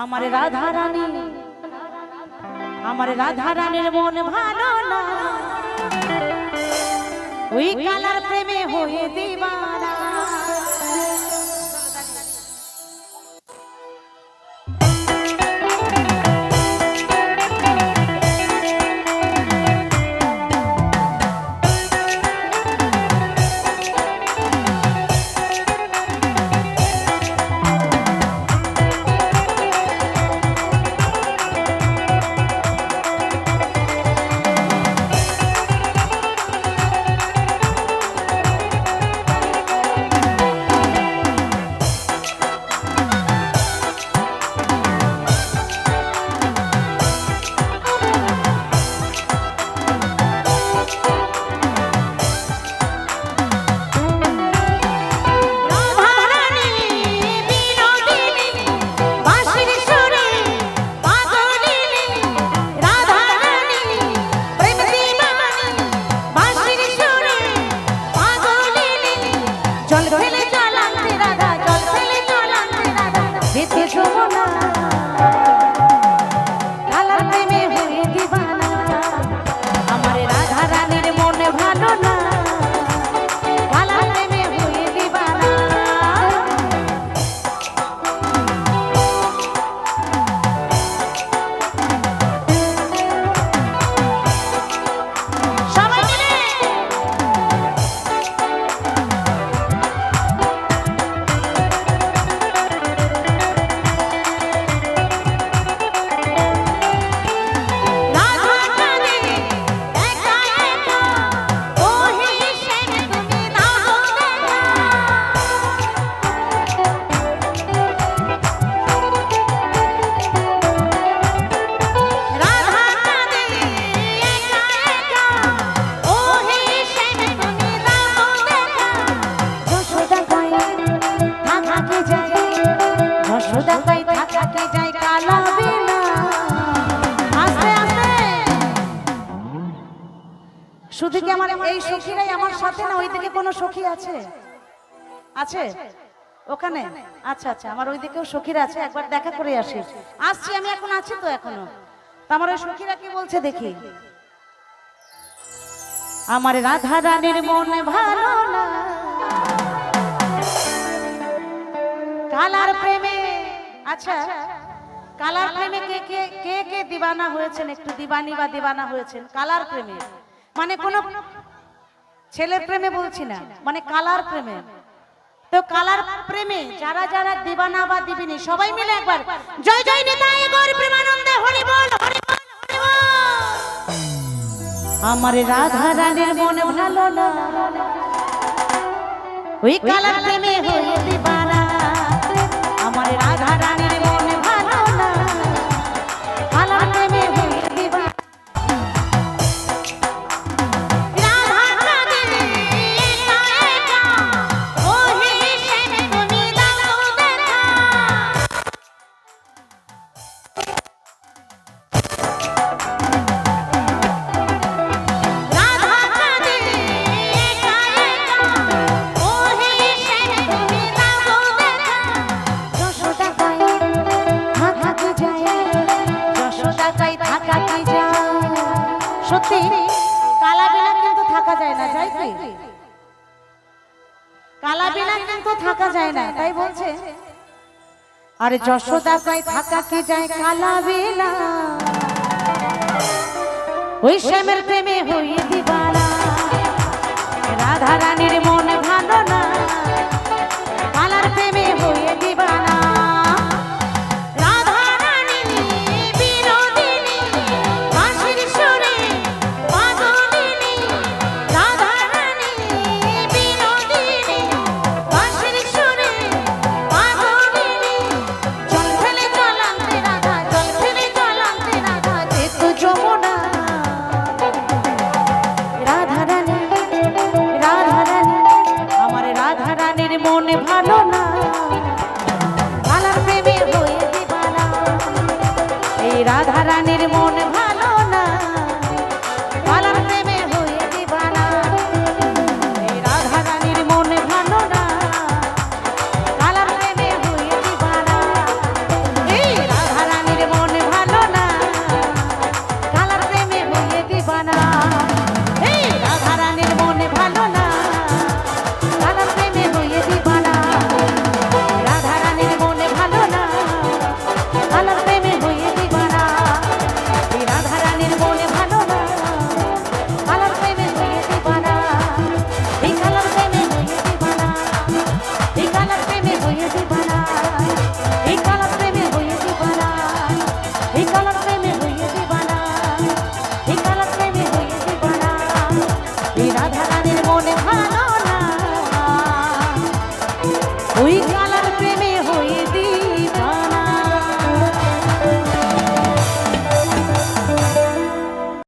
আমার রাধা রানী আমার রাধা রানীর মন ভালো না। ওই কালার প্রেমে হয়ে দিবানা। শুধু কি আমার এই সখীরাই আমার সাথে না ওইদিকে কোনো সখী আছে? আছে। ওখানে? আচ্ছা আচ্ছা আমার ওইদিকেও সখীরা আছে একবার দেখা করে আসি। আসছি আমি এখন আছি তো এখনও। তা আমার ওই সখীরা কি বলছে দেখি? আমার রাধা রানীর মনে ভালো না। কালার প্রেমে। আচ্ছা কালার প্রেমে কে কে কে কে দিবানা হয়েছেন? একটু দিবানি বা দিবানা হয়েছেন। কালার প্রেমে। মানে কোন ছেলের প্রেমে বলছি না মানে কালার প্রেমে। তো কালার প্রেমে যারা যারা দিবানা বা দিবিনি সবাই মিলে একবার জয় জয় নিতাই গৌর প্রেমানন্দে হরি বল হরি বল হরি বল আমার রাধা রানীর মন ভালো না। ওই কালার প্রেমে হয়ে দিবানা। আমার রাধা রানীর মন সত্যি, কালা বিনা কিন্তু থাকা যায় না যাই কি? কালা বিনা কিন্তু থাকা যায় না, তাই বলছে। আরে যশোদা গায়ে থাকাকে যায় কালা বিনা? ওই শ্যামের প্রেমে হয়ে দিবানা রাধা রানীর মন ভালো না। মনে ভালো